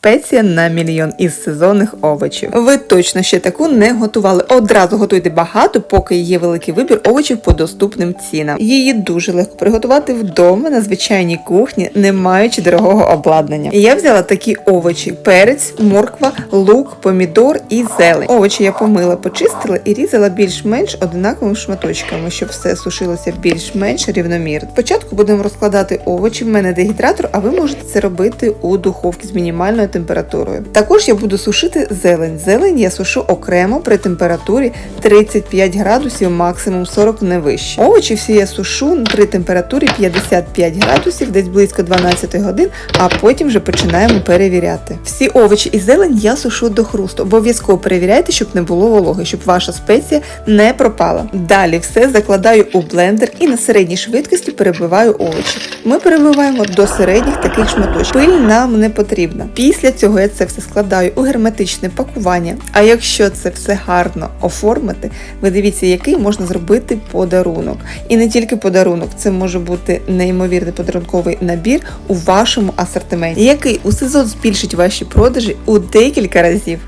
спеція на мільйон із сезонних овочів. Ви точно ще таку не готували. Одразу готуйте багато, поки є великий вибір овочів по доступним цінам. Її дуже легко приготувати вдома на звичайній кухні, не маючи дорогого обладнання. Я взяла такі овочі: перець, морква, лук, помідор і зелень. Овочі я помила, почистила і різала більш-менш одинаковими шматочками, щоб все сушилося більш-менш рівномірно. Спочатку будемо розкладати овочі. В мене дегідратор, а ви можете це робити у духовці з мінімальною температурою. Також я буду сушити зелень. Зелень я сушу окремо при температурі 35 градусів, максимум 40 не вище. Овочі всі я сушу при температурі 55 градусів, десь близько 12 годин, а потім вже починаємо перевіряти. Всі овочі і зелень я сушу до хрусту. Обов'язково перевіряйте, щоб не було вологи, щоб ваша спеція не пропала. Далі все закладаю у блендер і на середній швидкості перебиваю овочі. Ми перебиваємо до середніх таких шматочків. Пиль нам не потрібна. Після цього я це все складаю у герметичне пакування. А якщо це все гарно оформити, ви дивіться, який можна зробити подарунок. І не тільки подарунок, це може бути неймовірний подарунковий набір у вашому асортименті, який у сезон збільшить ваші продажі у декілька разів.